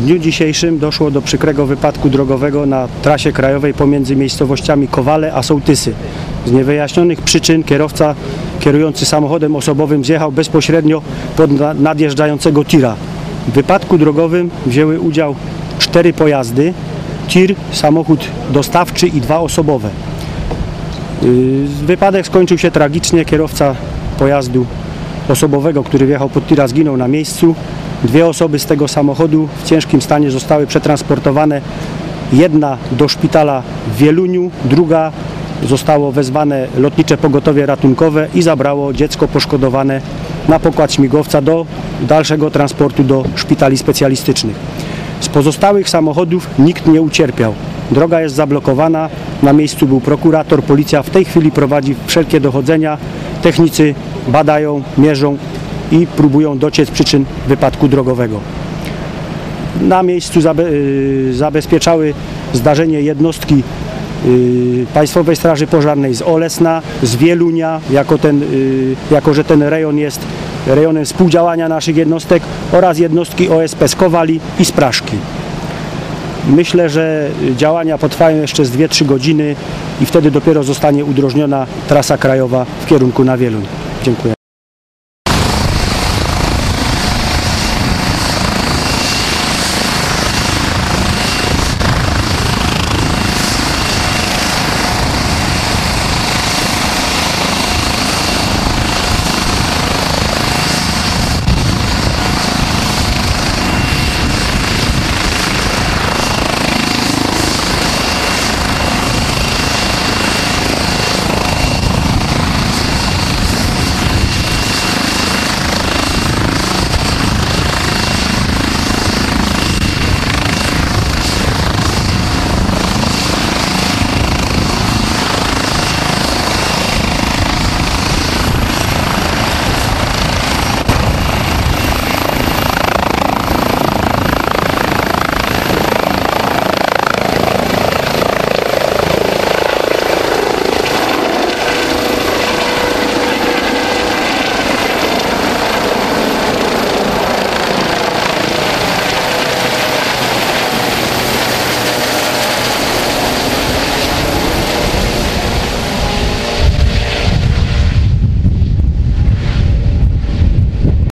dniu dzisiejszym doszło do przykrego wypadku drogowego na trasie krajowej pomiędzy miejscowościami Kowale a Sołtysy. Z niewyjaśnionych przyczyn kierowca kierujący samochodem osobowym zjechał bezpośrednio pod na- nadjeżdżającego tira. W wypadku drogowym wzięły udział cztery pojazdy, tir, samochód dostawczy i dwa osobowe. Yy, Wypadek skończył się tragicznie. Kierowca pojazdu osobowego, który wjechał pod tira, zginął na miejscu. Dwie osoby z tego samochodu w ciężkim stanie zostały przetransportowane. Jedna do szpitala w Wieluniu, druga zostało wezwane lotnicze pogotowie ratunkowe i zabrało dziecko poszkodowane na pokład śmigłowca do dalszego transportu do szpitali specjalistycznych. Z pozostałych samochodów nikt nie ucierpiał. Droga jest zablokowana, na miejscu był prokurator, policja w tej chwili prowadzi wszelkie dochodzenia. Technicy badają, mierzą i próbują dociec przyczyn wypadku drogowego. Na miejscu y, zabezpieczały zdarzenie jednostki y, Państwowej Straży Pożarnej z Olesna, z Wielunia, jako, ten, y, jako że ten rejon jest rejonem współdziałania naszych jednostek oraz jednostki OSP z Kowali i z Praszki. Myślę, że działania potrwają jeszcze z 2-3 godziny i wtedy dopiero zostanie udrożniona trasa krajowa w kierunku na Wieluń. Dziękuję.